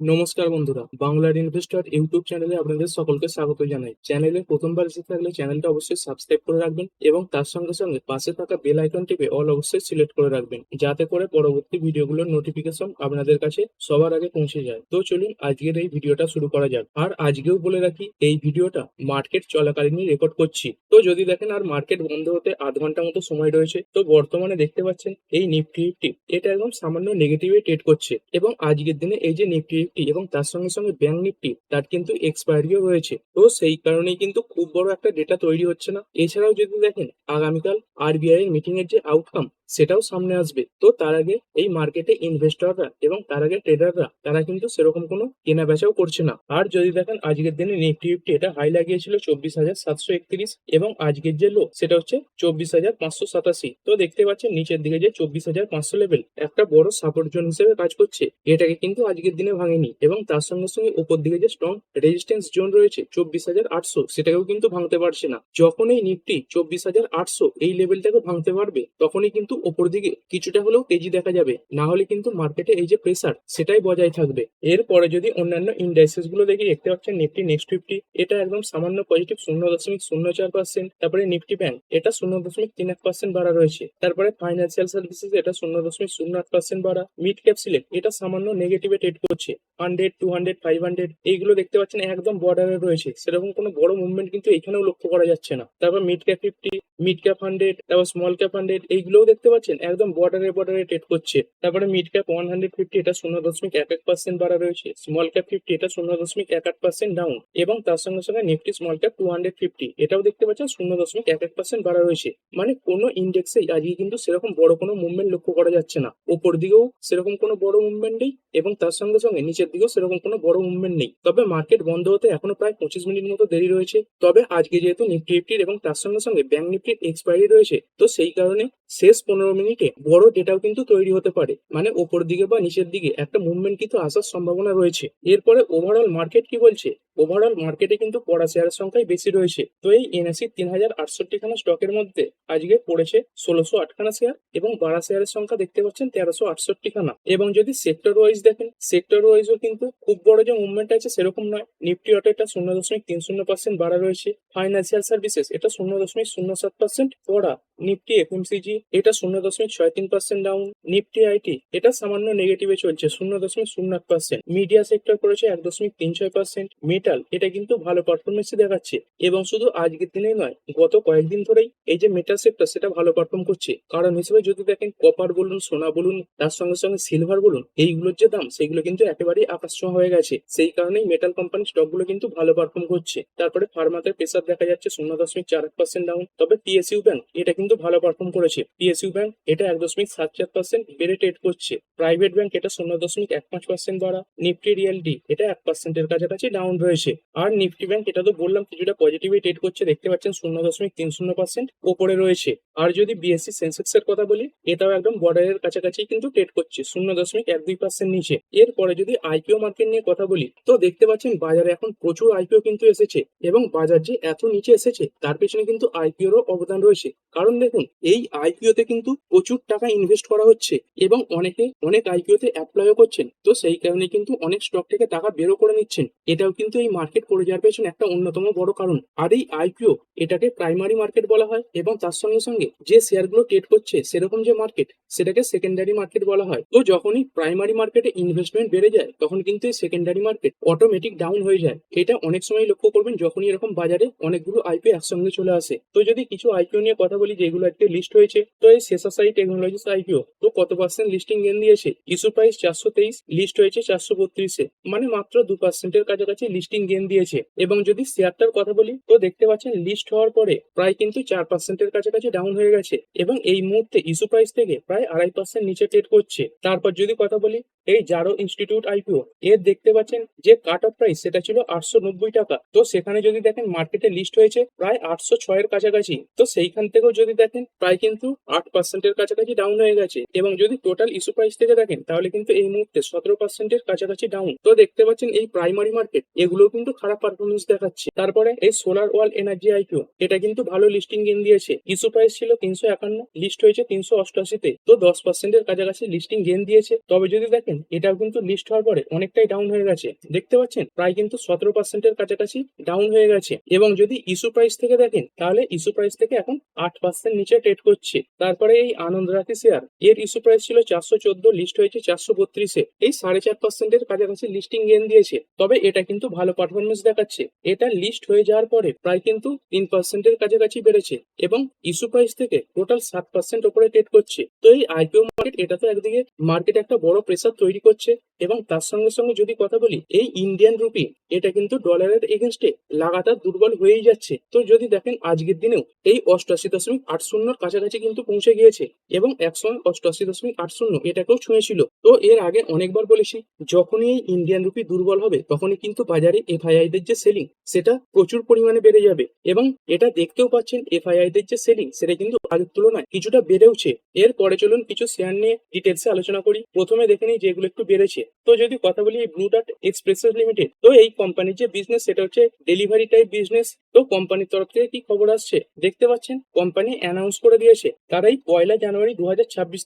নমস্কার বন্ধুরা বাংলার ইনভেস্টর ইউটিউব চ্যানেলে আপনাদের সকলকে স্বাগত জানাই। চ্যানেলে প্রথমবার এসে থাকলে চ্যানেলটা অবশ্যই সাবস্ক্রাইব করে রাখবেন এবং তার সঙ্গে সঙ্গে পাশে থাকা বেল আইকন টিপে অল অবশ্যই সিলেক্ট করে রাখবেন, যাতে করে পরবর্তী ভিডিওগুলোর নোটিফিকেশন আপনাদের কাছে সবার আগে পৌঁছে যায়। তো চলুন আজকের এই ভিডিওটা শুরু করা যাক। আর আজকেও বলে রাখি, এই ভিডিওটা মার্কেট চলাকালীনই রেকর্ড করছি। তো যদি দেখেন, আর মার্কেট বন্ধ হতে আধ ঘণ্টা মতো সময় রয়েছে, তো বর্তমানে দেখতে পাচ্ছেন এই নিফটি ফিফটি এটা একদম সামান্য নেগেটিভে ট্রেড করছে। এবং আজকের দিনে এই যে নিফটি ফিফটি এবং তার সঙ্গে সঙ্গে ব্যাংক নিফটি তার কিন্তু এক্সপায়ারিও রয়েছে। তো সেই কারণে কিন্তু খুব বড় একটা ডেটা তৈরি হচ্ছে না। এছাড়াও যদি দেখেন, আগামীকাল আরবিআই এর মিটিং এর যে আউটকাম সেটাও সামনে আসবে। তো তার আগে এই মার্কেটে ইনভেস্টররা এবং তার আগে ট্রেডাররা তারা কিন্তু সেরকম কোনো কেনা বেচাও করছে না। আর যদি দেখেন, আজকের দিনে নিফটি ফিফটি এটা হাই লাগিয়েছিল চব্বিশ হাজার সাতশো একত্রিশ এবং আজকের যে লো সেটা হচ্ছে চব্বিশ হাজার পাঁচশো সাতাশি। তো দেখতে পাচ্ছেন, নিচের দিকে যে চব্বিশ হাজার পাঁচশো লেভেল একটা বড় সাপোর্ট জোন হিসেবে কাজ করছে। এটাকে কিন্তু আজকের দিনে ভাঙেনি এবং তার সঙ্গে সঙ্গে উপর দিকে যে স্ট্রং রেজিস্ট্যান্স জোন রয়েছে, চব্বিশ হাজার আটশো, সেটাকেও কিন্তু ভাঙতে পারছে না। যখন এই নিফটি চব্বিশ হাজার আটশো এই লেভেলটাকে ভাঙতে পারবে, তখনই কিন্তু ওপর দিকে কিছুটা হলেও তেজি দেখা যাবে। না হলে কিন্তু মার্কেটে এই যে প্রেসার সেটাই বজায় থাকবে। এরপরে যদি অন্যান্য ইন্ডাইসেসগুলো দেখি, দেখতে পাচ্ছেন নিফটি নেক্সট ফিফটি এটা একদম সামান্য পজিটিভ শূন্য দশমিক শূন্য চার পার্সেন্ট তারপরে নিফটি ব্যাংক এটা শূন্য দশমিক তিন এক পার্সেন্ট বাড়া রয়েছে। তারপরে ফাইন্যান্সিয়াল সার্ভিসেস এটা শূন্য দশমিক শূন্য আট পার্সেন্ট বাড়া। মিড ক্যাপ সিলেক্ট এটা সামান্য নেগেটিভে ট্রেড করছে। Hundred two hundred five hundred এইগুলো দেখতে পাচ্ছেন একদম বর্ডারে রয়েছে। সেরকম কোনো বড় মুভমেন্ট কিন্তু এখানেও লক্ষ্য করা যাচ্ছে না। তারপর mid cap fifty mid cap hundred তারপর স্মল ক্যাপ হান্ড্রেড এইগুলোও দেখতে পাচ্ছেন? একদম বর্ডারে বর্ডারে ট্রেড করছে। তারপরে mid cap one hundred fifty এটা শূন্য দশমিক এক এক পার্সেন্ট বাড়া রয়েছে। স্মল ক্যাপ ফিফটি এটা শূন্য দশমিক এক আট পার্সেন্ট ডাউন এবং তার সঙ্গে সঙ্গে Nifty small cap two hundred fifty এটাও দেখতে পাচ্ছেন শূন্য দশমিক এক এক পার্সেন্ট বাড়া রয়েছে। মানে কোনো ইন্ডেক্সে আজকে কিন্তু সেরকম বড় কোনো মুভমেন্ট লক্ষ্য করা যাচ্ছে না। ওপর দিকেও সেরকম কোনো বড় মুভমেন্ট নেই এবং তার সঙ্গে সঙ্গে নিচের দিকেও সেরকম কোনো বড় মুভমেন্ট নেই। তবে মার্কেট বন্ধ হতে এখনও প্রায় পঁচিশ মিনিট মতো দেরি রয়েছে। তবে আজকে যেহেতু নিফটি ফিফটির এবং তার সঙ্গে সঙ্গে ব্যাংক নিফটির এক্সপায়ারি রয়েছে, তো সেই কারণে শেষ পনেরো মিনিটে বড় ডেটাও কিন্তু তৈরি হতে পারে। মানে ওপর দিকে বা নিচের দিকে একটা মুভমেন্ট কিন্তু আসার সম্ভাবনা রয়েছে। এরপরে ওভারঅল মার্কেট কি বলছে? ওভারঅল মার্কেটে কিন্তু পড়া শেয়ারের সংখ্যাই বেশি রয়েছে। তো এই এনএসি তিন হাজার আটষট্টি খানা স্টকের মধ্যে আজকে পড়েছে ষোলোশো আটখানা শেয়ার এবং বাড়া শেয়ারের সংখ্যা দেখতে পাচ্ছেন তেরোশো আটষট্টি খানা এবং যদি সেক্টর ওয়াইজ দেখেন সেক্টর ওয়াইজও কিন্তু খুব বড় যে মুভমেন্ট আছে সেরকম নয়। নিফটি অটো এটা শূন্য দশমিক তিন শূন্য পার্সেন্ট বাড়া রয়েছে। ফাইন্যান্সিয়াল সার্ভিসেস এটা শূন্য দশমিক শূন্য সাত পার্সেন্ট পড়া। নিফটি এফএমসিজি, এটা শূন্য দশমিক ছয় তিন পার্সেন্ট ডাউন নিফটি আইটি, এটা সামান্য নেগেটিভে চলছে, শূন্য দশমিক শূন্য এক পার্সেন্ট মিডিয়া সেক্টর করেছে এক দশমিক তিন ছয় পার্সেন্ট মেটাল এটা কিন্তু ভালো পারফরমেন্স দেখাচ্ছে। এবং শুধু আজকের দিনেই নয়, গত কয়েকদিন ধরেই এই যে মেটাল সেক্টর সেটা ভালো পারফর্ম করছে। কারণ হিসেবে যদি দেখেন কপার বলুন, সোনা বলুন, তার সঙ্গে সঙ্গে সিলভার বলুন, এইগুলোর যে দাম, সেগুলো কিন্তু একেবারেই আকাশ হয়ে গেছে। সেই কারণেই মেটাল কোম্পানির স্টকগুলো কিন্তু ভালো পারফর্ম করছে। তারপরে ফার্মাতে প্রেসার দেখা যাচ্ছে, শূন্য দশমিক চার এক পার্সেন্ট ডাউন তবে পিএসইউ ব্যাংক এটা কিন্তু ভালো পারফর্ম করেছে। পিএসইউ ব্যাংক এটা এক দশমিক সাত চার পার্সেন্ট বেড়ে ট্রেড করছে। প্রাইভেট ব্যাংক এটা শূন্য দশমিক এক পাঁচ পার্সেন্ট বাড়া নিফটি রিয়েলটি এটা এক পার্সেন্টের কাছাকাছি ডাউন রয়েছে। আর নিফটি ব্যাংক এটা তো বললাম কিছুটা পজিটিভে ট্রেড করছে, দেখতে পাচ্ছেন শূন্য দশমিক তিন শূন্য পার্সেন্ট ওপরে রয়েছে। আর যদি বিএসসি সেন্সেক্স এর কথা বলি, এটাও একদম বর্ডারের কাছাকাছি কিন্তু ট্রেড করছে, শূন্য দশমিক এক দুই পার্সেন্ট নিচে। এরপরে যদি আইপিও মার্কেট নিয়ে কথা বলি, তো দেখতে পাচ্ছেন বাজারে এখন প্রচুর আইপিও কিন্তু এসেছে এবং বাজার যে এত নিচে এসেছে, তার পেছনে কিন্তু আইপিওরও অবদান রয়েছে। কারণ দেখুন এই আইপিওতে কিন্তু প্রচুর টাকা ইনভেস্ট করা হচ্ছে এবং অনেকে অনেক আইপিওতে অ্যাপ্লাইও করছেন। তো সেই কারণে কিন্তু অনেক স্টক থেকে টাকা বেরো করে নিচ্ছেন। এটাও কিন্তু এই মার্কেট পড়ে যাওয়ার পেছনে একটা অন্যতম বড় কারণ। আর এই আইপিও এটাকে প্রাইমারি মার্কেট বলা হয় এবং তার সঙ্গে সঙ্গে যে শেয়ারগুলো ট্রেড করছে সেরকম যে মার্কেট সেটাকে সেকেন্ডারি মার্কেট বলা হয়। তো যখনই প্রাইমারি মার্কেটে ইনভেস্টমেন্ট বেড়ে যায়, তখন কিন্তু এই সেকেন্ডারি মার্কেট অটোমেটিক ডাউন হয়ে যায়। এটা অনেক সময় লক্ষ্য করবেন যখনই এরকম বাজারে অনেকগুলো আইপিও একসঙ্গে চলে আসে। তো যদি কিছু আইপিও নিয়ে কথা বলি যেগুলো আজকে লিস্ট হয়েছে। তো এই শেষাসাই টেকনোলজিস আইপিও তো কত পার্সেন্ট লিস্টিং গেন দিয়েছে? ইস্যু প্রাইস চারশো তেইশ লিস্ট হয়েছে চারশো বত্রিশে। মানে মাত্র দু পার্সেন্টের কাছাকাছি লিস্টিং গেন দিয়েছে। এবং যদি শেয়ারটার কথা বলি, তো দেখতে পাচ্ছেন লিস্ট হওয়ার পরে প্রায় কিন্তু চার পার্সেন্টের কাছাকাছি ডাউন হয়ে গেছে। এবং এই মুহূর্তে ইস্যু প্রাইস থেকে প্রায় আড়াই পার্সেন্ট নিচে ট্রেড করছে। তারপর যদি কথা বলি এই জারো ইনস্টিটিউট আইপিও এর দেখতে পাচ্ছেন যে কাট অফ প্রাইস, সেটা ছিল আটশো নব্বই টাকা। তো সেখানে যদি দেখেন মার্কেটে লিস্ট হয়েছে প্রায় আটশো ছয়ের কাছাকাছি। তো সেইখান থেকেও যদি দেখেন প্রায় কিন্তু আট পার্সেন্টের কাছাকাছি ডাউন হয়ে গেছে। এবং যদি টোটাল ইস্যু প্রাইস থেকে দেখেন, তাহলে কিন্তু এই মুহূর্তে সতেরো পার্সেন্টের কাছাকাছি ডাউন তো দেখতে পাচ্ছেন এই প্রাইমারি মার্কেট এগুলো কিন্তু খারাপ পারফরমেন্স দেখাচ্ছে। তারপরে এই সোলার ওয়াল এনার্জি আইপিও, এটা কিন্তু ভালো লিস্টিং গেন দিয়েছে। ইস্যু প্রাইস ছিল তিনশো একান্ন লিস্ট হয়েছে তিনশো অষ্টআশিতে। তো দশ পার্সেন্টের কাছাকাছি লিস্টিং গেন দিয়েছে। তবে যদি দেখেন দেখেন, এটাও কিন্তু লিস্ট হওয়ার পরে অনেকটাই ডাউন হয়ে গেছে। দেখতে পাচ্ছেন? প্রায় কিন্তু সতেরো পার্সেন্টের কাছাকাছি ডাউন হয়ে গেছে। এবং যদি ইস্যু প্রাইস থেকে দেখেন, তাহলে ইস্যু প্রাইস থেকে এখন আট পার্সেন্ট নিচে ট্রেড করছে। তারপরে এই আনন্দ রাখি শেয়ার এর ইস্যু প্রাইস ছিল চারশো চোদ্দ লিস্ট হয়েছে চারশো বত্রিশে। এই সাড়ে চার পার্সেন্টের কাছাকাছি লিস্টিং গেন দিয়েছে। তবে এটা কিন্তু ভালো পারফরমেন্স দেখাচ্ছে। এটা লিস্ট হয়ে যাওয়ার পরে প্রায় কিন্তু তিন পার্সেন্টের কাছাকাছি বেড়েছে এবং ইস্যু প্রাইস থেকে টোটাল সাত পার্সেন্ট ওপরে ট্রেড করছে। তো এই আইপিও মার্কেট এটা তো একদিকে মার্কেট একটা বড় প্রেসার তৈরি করছে এবং তার সঙ্গে সঙ্গে যদি কথা বলি, এই ইন্ডিয়ান রুপি এটা কিন্তু ডলারের এগেনস্টে লাগাতার দুর্বল হয়েই যাচ্ছে। তো যদি দেখেন, আজকের দিনেও এই অষ্টআশি দশমিক আট শূন্যর কাছাকাছি কিন্তু পৌঁছে গিয়েছে এবং একসময় অষ্টআশি দশমিক আট শূন্য এটাকেও ছুঁয়েছিল। তো এর আগে অনেকবার বলেছি, যখনই এই ইন্ডিয়ান রুপি দুর্বল হবে, তখনই কিন্তু বাজারে এফআইআই দের যে সেলিং সেটা প্রচুর পরিমাণে বেড়ে যাবে এবং এটা দেখতেও পাচ্ছেন এফআইআই দের যে সেলিং সেটা কিন্তু আগের তুলনায় কিছুটা বেড়েওছে। এর পরে চলুন কিছু শেয়ার নিয়ে ডিটেলসে আলোচনা করি। প্রথমে দেখে নিই যেগুলো একটু বেড়েছে। তো যদি কথা বলি ব্লু ডার্ট এক্সপ্রেসেস লিমিটেড তো এই কোম্পানির যে বিজনেস সেটা হচ্ছে ডেলিভারি টাইপ বিজনেস তো কোম্পানির তরফ থেকে কি খবর আসছে? দেখতে পাচ্ছেন কোম্পানি অ্যানাউন্স করে দিয়েছে, তারা এই পয়লা জানুয়ারি দু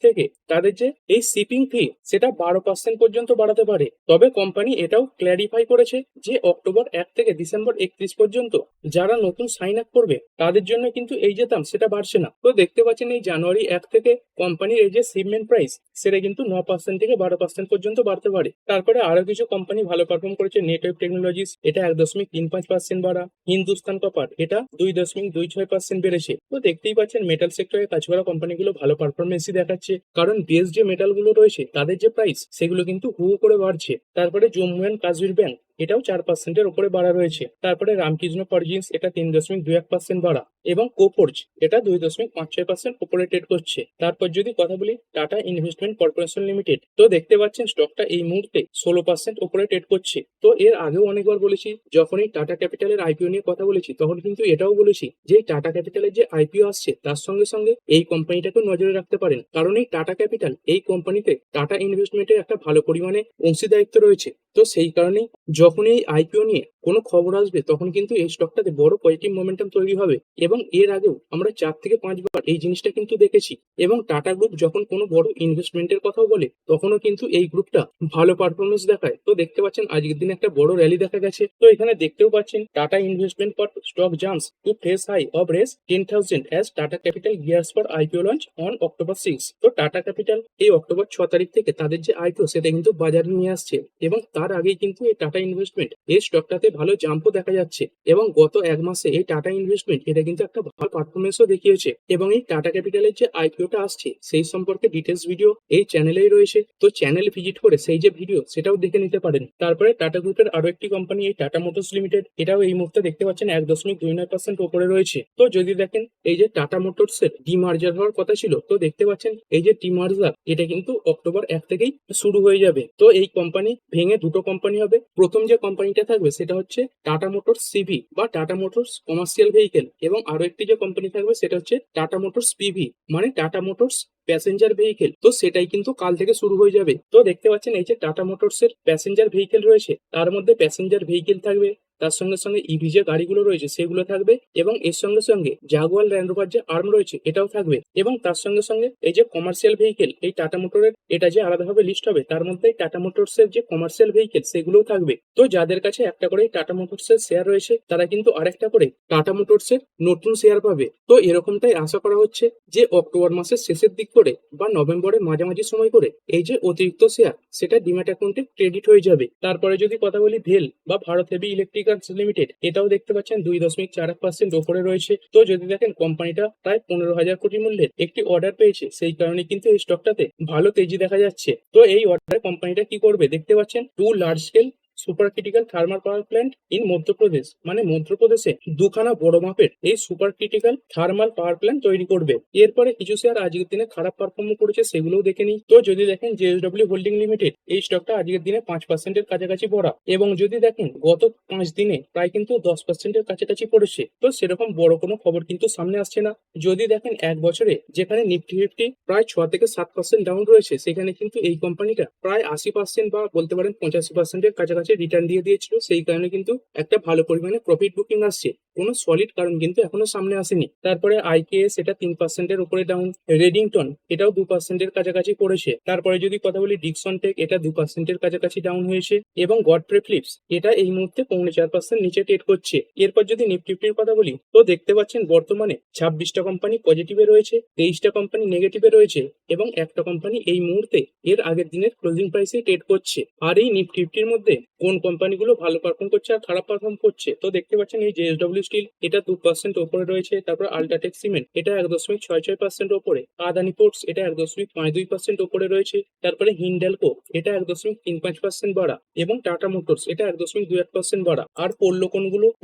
থেকে তাদের যে এই শিপিং ফি সেটা বারো পার্সেন্ট পর্যন্ত বাড়াতে পারে। তবে কোম্পানি এটাও ক্ল্যারিফাই করেছে যে অক্টোবর এক থেকে ডিসেম্বর একত্রিশ পর্যন্ত যারা নতুন সাইন আপ করবে, তাদের জন্য কিন্তু এই যে দাম, সেটা বাড়ছে না। তো দেখতে পাচ্ছেন এই জানুয়ারি এক থেকে কোম্পানির এই যে শিপমেন্ট প্রাইস সেটা কিন্তু ন পার্সেন্ট থেকে বারো পার্সেন্ট পর্যন্ত বাড়তে পারে। তারপরে আরও কিছু কোম্পানি ভালো পারফর্ম করেছে নেটওয়ার্ক টেকনোলজিস এটা এক দশমিক তিন পাঁচ পার্সেন্ট বাড়া। হিন্দুস্তান কপার এটা দুই দশমিক দুই ছয় পার্সেন্ট বেড়েছে। তো দেখতেই পাচ্ছেন মেটাল সেক্টরে কাজ করা কোম্পানিগুলো ভালো পারফরমেন্সই দেখাচ্ছে। কারণ বেস যে মেটালগুলো রয়েছে, তাদের যে প্রাইস সেগুলো কিন্তু হু করে বাড়ছে। তারপরে জম্মু অ্যান্ড কাশ্মীর ব্যাংক এটাও চার পার্সেন্টের উপরে বাড়া রয়েছে। তারপরে রামকৃষ্ণ পারজিন্স এটা তিন দশমিক দুই এক পার্সেন্ট বাড়া এবং কোপোর্জ, এটা দুই দশমিক পাঁচ ছয় পার্সেন্ট উপরে ট্রেড করছে। তারপর যদি কথা বলি টাটা ইনভেস্টমেন্ট কর্পোরেশন লিমিটেড তো দেখতে পাচ্ছেন স্টকটা এই মুহূর্তে ষোলো পার্সেন্ট উপরে ট্রেড করছে। তো এর আগেও অনেকবার বলেছি, যখনই টাটা ক্যাপিটালের আইপিও নিয়ে কথা বলেছি, তখন কিন্তু এটাও বলেছি যে টাটা ক্যাপিটালের যে আইপিও আসছে, তার সঙ্গে সঙ্গে এই কোম্পানিটাকে নজরে রাখতে পারেন। কারণ এই টাটা ক্যাপিটাল এই কোম্পানিতে টাটা ইনভেস্টমেন্টের একটা ভালো পরিমাণে অংশীদারিত্ব রয়েছে। তো সেই কারণেই যখন এই আইপিও নিয়ে কোনো খবর আসবে, তখন কিন্তু এই স্টকটাতে বড় পজিটিভ মোমেন্টাম তৈরি হবে। এবং এর আগেও আমরা চার থেকে পাঁচবার এই জিনিসটা কিন্তু দেখেছি। এবং টাটা গ্রুপ যখন কোনো বড় ইনভেস্টমেন্টের কথাও বলে, তখনও কিন্তু এই গ্রুপটা ভালো পারফরমেন্স দেখায়। তো দেখতে পাচ্ছেন, আজকের দিনে একটা বড় র্যালি দেখা গেছে। তো এখানে দেখতেও পাচ্ছেন Tata Investment for stock jumps to fresh high of Rs ten thousand as Tata Capital gears for I P O launch on October six তো টাটা ক্যাপিটাল এই অক্টোবর ছ তারিখ থেকে তাদের যে আইপিও সেটা কিন্তু বাজারে নিয়ে আসছে। এবং তার আগেই কিন্তু এই টাটা ইনভেস্টমেন্ট এই স্টকটাতে ভালো জাম্পও দেখা যাচ্ছে এবং গত এক মাসে এই টাটা ইনভেস্টমেন্ট এটা কিন্তু একটা ভালো পারফরমেন্সও দেখিয়েছে এবং এই টাটা ক্যাপিটালের যে আইপিওটা আসছে সেই সম্পর্কে ডিটেলস ভিডিও এই চ্যানেলেই রয়েছে। তো চ্যানেল ভিজিট করে সেই যে ভিডিও সেটাও দেখে নিতে পারেন। তারপরে টাটা গ্রুপের আরও একটি কোম্পানি এই টাটা মোটরস লিমিটেড এটাও এই মুহূর্তে দেখতে পাচ্ছেন এক দশমিক দুই নয় পার্সেন্ট ওপরে রয়েছে। তো যদি দেখেন এই যে টাটা মোটরস এর ডিমার্জার হওয়ার কথা ছিল, তো দেখতে পাচ্ছেন এই যে ডিমার্জার এটা কিন্তু অক্টোবর এক থেকেই শুরু হয়ে যাবে। তো এই কোম্পানি ভেঙে দুটো কোম্পানি হবে। প্রথম যে কোম্পানিটা থাকবে সেটা হচ্ছে টাটা মোটরস সিভি বা টাটা মোটরস কমার্শিয়াল ভেহিকেল এবং আরও একটি যে কোম্পানি থাকবে সেটা হচ্ছে টাটা মোটরস পিভি মানে টাটা মোটরস প্যাসেঞ্জার ভেহিকেল তো সেটাই কিন্তু কাল থেকে শুরু হয়ে যাবে। তো দেখতে পাচ্ছেন এই যে টাটা মোটরস এর প্যাসেঞ্জার ভেহিকেল রয়েছে, তার মধ্যে প্যাসেঞ্জার ভেহিকেল থাকবে। তার সঙ্গে সঙ্গে ইভি যে গাড়িগুলো রয়েছে, সেগুলো থাকবে এবং এর সঙ্গে সঙ্গে জাগুয়াল ল্যান্ড রোভার যে আর্ম রয়েছে, এটাও থাকবে এবং তার সঙ্গে সঙ্গে এই যে কমার্শিয়াল ভেহিকেল এই টাটা মোটরের এটা যে আলাদাভাবে লিস্ট হবে, তার মধ্যে টাটা মোটরস এর যে কমার্শিয়াল ভেহিকেল সেগুলোও থাকবে। তো যাদের কাছে একটা করে টাটা মোটরস এর শেয়ার রয়েছে, তারা কিন্তু আরেকটা করে টাটা মোটরস এর নতুন শেয়ার পাবে। তো এরকমটাই আশা করা হচ্ছে যে অক্টোবর মাসের শেষের দিক করে বা নভেম্বরের মাঝামাঝি সময় করে এই যে অতিরিক্ত শেয়ার সেটা ডিম্যাট অ্যাকাউন্টে ক্রেডিট হয়ে যাবে। তারপরে যদি কথা বলি ভেল বা ভারত হেভি ইলেকট্রিক্যালস লিমিটেড এটাও দেখতে পাচ্ছেন দুই দশমিক চার এক পার্সেন্ট ওপরে রয়েছে। তো যদি দেখেন কোম্পানিটা প্রায় পনেরো হাজার কোটি মূল্যের একটি অর্ডার পেয়েছে, সেই কারণে কিন্তু এই স্টকটাতে ভালো তেজি দেখা যাচ্ছে। তো এই অর্ডারে কোম্পানিটা কি করবে? দেখতে পাচ্ছেন to large scale super critical thermal power plant in Madhya Pradesh মানে মধ্যপ্রদেশে দুখানা বড় মাপের এই super critical thermal power plant তৈরি করবে। এরপরে কিছু শেয়ার আজকের দিনে খারাপ পারফর্ম করেছে, সেগুলোও দেখে নিই। তো যদি দেখেন জেএসডব্লিউ হোল্ডিং লিমিটেড এই স্টকটা আজকের দিনে পাঁচ পার্সেন্টের কাছাকাছি পড়া এবং যদি দেখেন গত পাঁচ দিনে প্রায় কিন্তু দশ পার্সেন্টের কাছাকাছি পড়েছে, তো সেরকম বড় কোনো খবর কিন্তু সামনে আসছে না। যদি দেখেন এক বছরে যেখানে নিফটি ফিফটি প্রায় ছ থেকে সাত পার্সেন্ট ডাউন রয়েছে, সেখানে কিন্তু এই কোম্পানিটা প্রায় আশি পার্সেন্ট বা বলতে পারেন পঁচাশি পার্সেন্টের কাছাকাছি কাছে রিটার্ন দিয়ে দিয়েছিল, সেই কারণে কিন্তু একটা ভালো পরিমাণে প্রফিট বুকিং আসছে। কোনো সলিড কারণ কিন্তু এখনও সামনে আসেনি। তারপরে আইকেএস এটা তিন পার্সেন্টের উপরে ডাউন রেডিংটন এটাও দু পার্সেন্টের কাছাকাছি পড়েছে। তারপরে যদি কথা বলি ডিকসন টেক এটা দু পার্সেন্টের কাছাকাছি ডাউন হয়েছে। এবং গডফ্রে ফ্লিপস এটা এই মুহূর্তে পৌনে চার পার্সেন্ট নিচে ট্রেড করছে। এরপর যদি নিফটিফটির কথা বলি, তো দেখতে পাচ্ছেন বর্তমানে ছাব্বিশটা কোম্পানি পজিটিভে রয়েছে, তেইশটা কোম্পানি নেগেটিভে রয়েছে, এবং একটা কোম্পানি এই মুহূর্তে এর আগের দিনের ক্লোজিং প্রাইসে ট্রেড করছে। আর এই নিফটি ফিফটির মধ্যে কোন কোম্পানিগুলো ভালো পারফর্ম করছে আর খারাপ পারফর্ম করছে। তো দেখতে পাচ্ছেন এই জেএসডব্লিউ স্টিল এটা দু পার্সেন্ট ওপরে রয়েছে, তারপর আল্ট্রাটেক সিমেন্ট এটা এক দশমিক ছয় ছয় পার্সেন্ট ওপরে আদানি পোর্টস এটা এক দশমিক পাঁচ দুই পার্সেন্ট ওপরে রয়েছে, তারপরে হিন্ডেলকো এটা এক দশমিক তিন পাঁচ পার্সেন্ট বাড়া, এবং টাটা মোটরস এটা এক দশমিক দুই এক পার্সেন্ট বাড়া। আর পড়ল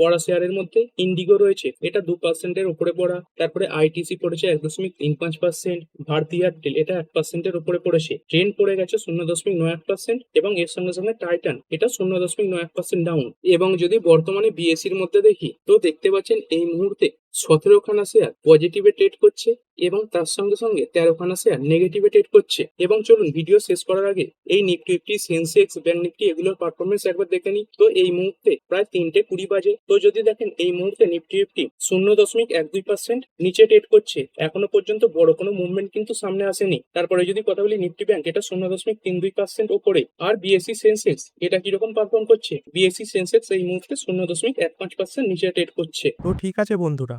বড়া শেয়ারের মধ্যে ইন্ডিগো রয়েছে, এটা দু পার্সেন্টের ওপরে পড়া, তারপরে আইটিসি পড়েছে এক দশমিক তিন পাঁচ পার্সেন্ট ভারতী এয়ারটেল এটা এক পার্সেন্টের ওপরে পড়েছে। ট্রেন পড়ে গেছে শূন্য দশমিক নয় এক পার্সেন্ট এবং এর সঙ্গে সঙ্গে টাইটান এটা শূন্য দশমিক নয় এক পার্সেন্ট ডাউন এবং যদি বর্তমানে বিএসির মধ্যে দেখি, তো দেখতে পাচ্ছেন এই মুহূর্তে সতেরোখানা শেয়ার পজিটিভে ট্রেড করছে এবং তার সঙ্গে সঙ্গে তেরোখানা শেয়ার নেগেটিভে ট্রেড করছে। এবং চলুন ভিডিও শেষ করার আগে এই Nifty fifty Sensex bank Nifty এগুলোর পারফরমেন্স একবার দেখে নিই। তো এই মুহূর্তে প্রায় তিনটে কুড়ি বাজে। তো যদি দেখেন এই মুহূর্তে নিফটি ফিফটি শূন্য দশমিক এক দুই পার্সেন্ট নিচে ট্রেড করছে। এখনও পর্যন্ত বড় কোনো মুভমেন্ট কিন্তু সামনে আসেনি। তারপরে যদি কথা বলি নিফটি ব্যাংক এটা শূন্য দশমিক তিন দুই পার্সেন্ট ওপরে। আর বিএসসি সেন্সেক্স এটা কীরকম পারফর্ম করছে? বিএসসি সেন্সেক্স এই মুহূর্তে শূন্য দশমিক এক পাঁচ পার্সেন্ট নিচে ট্রেড করছে। তো ঠিক আছে বন্ধুরা